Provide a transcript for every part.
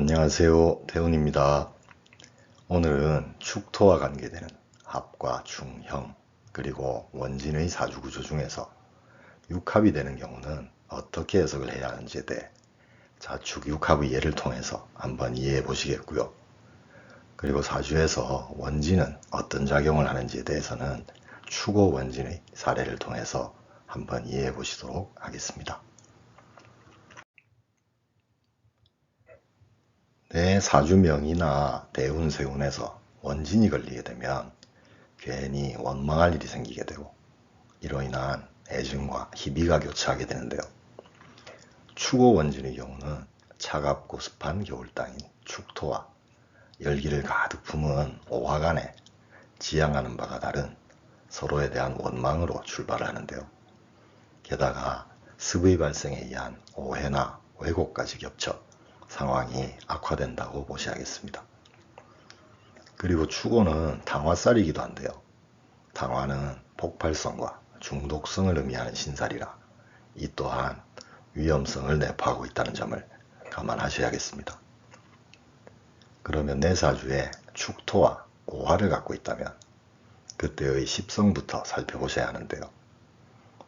안녕하세요. 태훈입니다. 오늘은 축토와 관계되는 합과 충, 형, 그리고 원진의 사주구조 중에서 육합이 되는 경우는 어떻게 해석을 해야 하는지에 대해 자축 육합의 예를 통해서 한번 이해해 보시겠고요. 그리고 사주에서 원진은 어떤 작용을 하는지에 대해서는 축오 원진의 사례를 통해서 한번 이해해 보시도록 하겠습니다. 내 사주명이나 대운세운에서 원진이 걸리게 되면 괜히 원망할 일이 생기게 되고 이로 인한 애증과 희비가 교차하게 되는데요. 축오 원진의 경우는 차갑고 습한 겨울 땅인 축토와 열기를 가득 품은 오화간에 지향하는 바가 다른 서로에 대한 원망으로 출발을 하는데요. 게다가 습의 발생에 의한 오해나 왜곡까지 겹쳐 상황이 악화된다고 보셔야겠습니다. 그리고 축오는 당화살이기도 한데요. 당화는 폭발성과 중독성을 의미하는 신살이라 이 또한 위험성을 내포하고 있다는 점을 감안하셔야겠습니다. 그러면 내 사주에 축토와 오화를 갖고 있다면 그때의 십성부터 살펴보셔야 하는데요.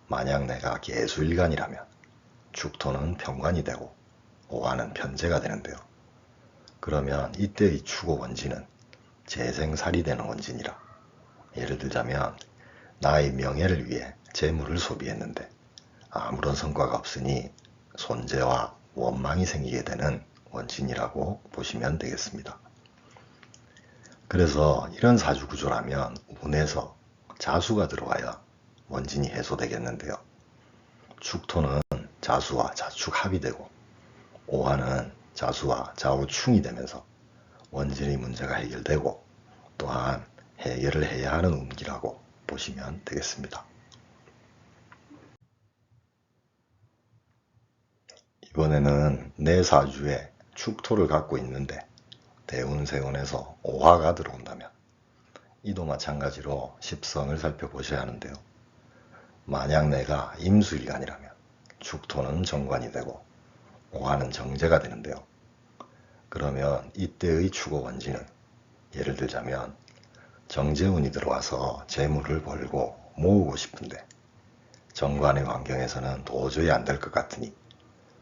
만약 내가 개수일간이라면 축토는 병관이 되고 오화는 편제가 되는데요. 그러면 이때의 축오 원진은 재생살이 되는 원진이라 예를 들자면 나의 명예를 위해 재물을 소비했는데 아무런 성과가 없으니 손재와 원망이 생기게 되는 원진이라고 보시면 되겠습니다. 그래서 이런 사주 구조라면 운에서 자수가 들어와야 원진이 해소되겠는데요. 축토는 자수와 자축 합이 되고 오화는 자수와 좌우충이 되면서 원진의 문제가 해결되고 또한 해결을 해야 하는 운기라고 보시면 되겠습니다. 이번에는 내 사주에 축토를 갖고 있는데 대운세운에서 오화가 들어온다면 이도 마찬가지로 십성을 살펴보셔야 하는데요. 만약 내가 임수일간이라면 축토는 정관이 되고 오화는 정제가 되는데요. 그러면 이때의 축오 원진은 예를 들자면 정제운이 들어와서 재물을 벌고 모으고 싶은데 정관의 환경에서는 도저히 안 될 것 같으니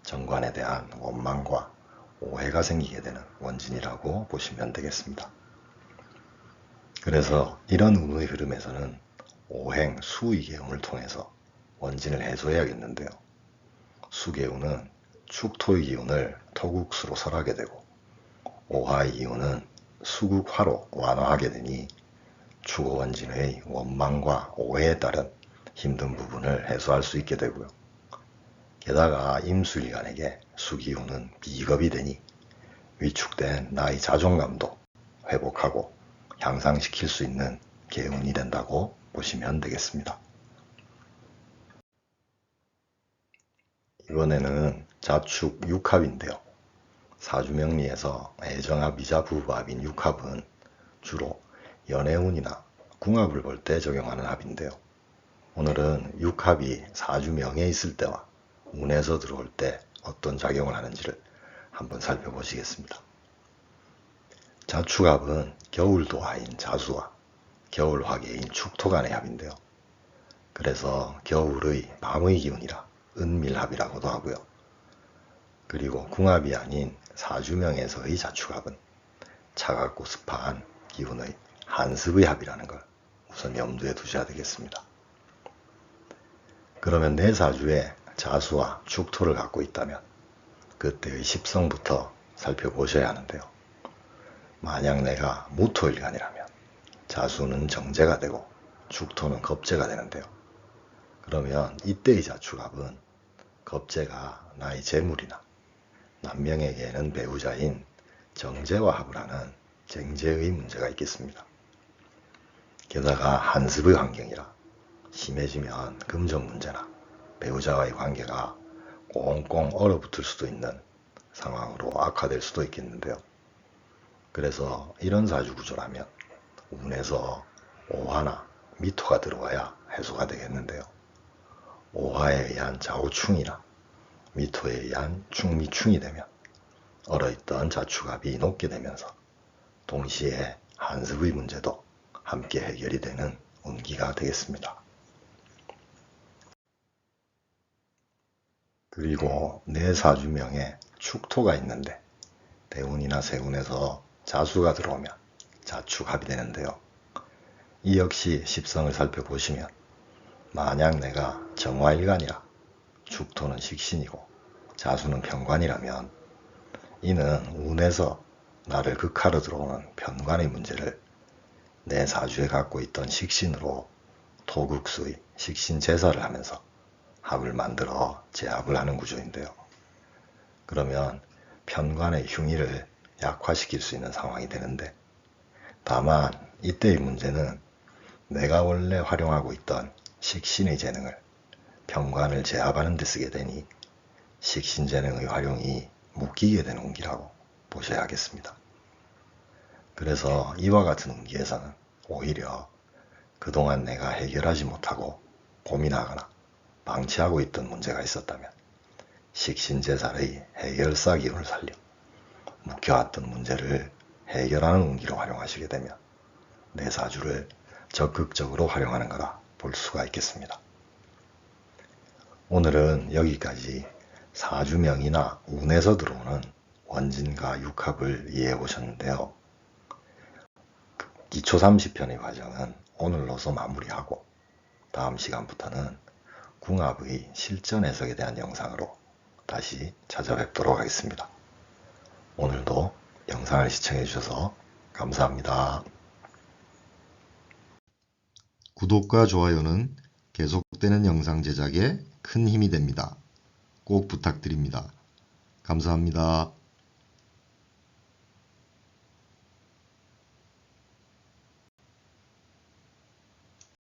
정관에 대한 원망과 오해가 생기게 되는 원진이라고 보시면 되겠습니다. 그래서 이런 운의 흐름에서는 오행 수의계운을 통해서 원진을 해소해야겠는데요. 수계운은 축토의 기운을 토국수로 설하게 되고 오화의 기운은 수국화로 완화하게 되니 축오원진의 원망과 오해에 따른 힘든 부분을 해소할 수 있게 되고요. 게다가 임수일간에게 수기운은 비겁이 되니 위축된 나의 자존감도 회복하고 향상시킬 수 있는 개운이 된다고 보시면 되겠습니다. 이번에는 자축 육합인데요. 사주명리에서 애정합이자 부부합인 육합은 주로 연애운이나 궁합을 볼 때 적용하는 합인데요. 오늘은 육합이 사주명에 있을 때와 운에서 들어올 때 어떤 작용을 하는지를 한번 살펴보시겠습니다. 자축합은 겨울도화인 자수와 겨울화계인 축토 간의 합인데요. 그래서 겨울의 밤의 기운이라 은밀합이라고도 하고요. 그리고 궁합이 아닌 사주명에서의 자축합은 차갑고 습한 기운의 한습의 합이라는 걸 우선 염두에 두셔야 되겠습니다. 그러면 내 사주에 자수와 축토를 갖고 있다면 그때의 십성부터 살펴보셔야 하는데요. 만약 내가 무토일간이라면 자수는 정제가 되고 축토는 겁제가 되는데요. 그러면 이때의 자축합은 겁제가 나의 재물이나 남명에게는 배우자인 정제와 하는 쟁제의 문제가 있겠습니다. 게다가 한습의 환경이라 심해지면 금전 문제나 배우자와의 관계가 꽁꽁 얼어붙을 수도 있는 상황으로 악화될 수도 있겠는데요. 그래서 이런 사주 구조라면 운에서 오화나 미토가 들어와야 해소가 되겠는데요. 오화에 의한 좌우충이나 미토에 의한 충미충이 되면 얼어있던 자축압이 녹게 되면서 동시에 한습의 문제도 함께 해결이 되는 운기가 되겠습니다. 그리고 내 사주명에 축토가 있는데 대운이나 세운에서 자수가 들어오면 자축합이 되는데요. 이 역시 십성을 살펴보시면 만약 내가 정화일간이라 축토는 식신이고 자수는 편관이라면 이는 운에서 나를 극하러 들어오는 편관의 문제를 내 사주에 갖고 있던 식신으로 토국수의 식신 제사를 하면서 합을 만들어 제합을 하는 구조인데요. 그러면 편관의 흉의를 약화시킬 수 있는 상황이 되는데 다만 이때의 문제는 내가 원래 활용하고 있던 식신의 재능을 편관을 제압하는 데 쓰게 되니 식신재능의 활용이 묶이게 되는 운기라고 보셔야 하겠습니다. 그래서 이와 같은 운기에서는 오히려 그동안 내가 해결하지 못하고 고민하거나 방치하고 있던 문제가 있었다면 식신제살의 해결사 기운을 살려 묵혀왔던 문제를 해결하는 운기로 활용하시게 되면 내 사주를 적극적으로 활용하는 거라 볼 수가 있겠습니다. 오늘은 여기까지 사주명이나 운에서 들어오는 원진과 육합을 이해해 보셨는데요. 기초 30편의 과정은 오늘로서 마무리하고 다음 시간부터는 궁합의 실전 해석에 대한 영상으로 다시 찾아뵙도록 하겠습니다. 오늘도 영상을 시청해 주셔서 감사합니다. 구독과 좋아요는 계속되는 영상 제작에 큰 힘이 됩니다. 꼭 부탁드립니다. 감사합니다.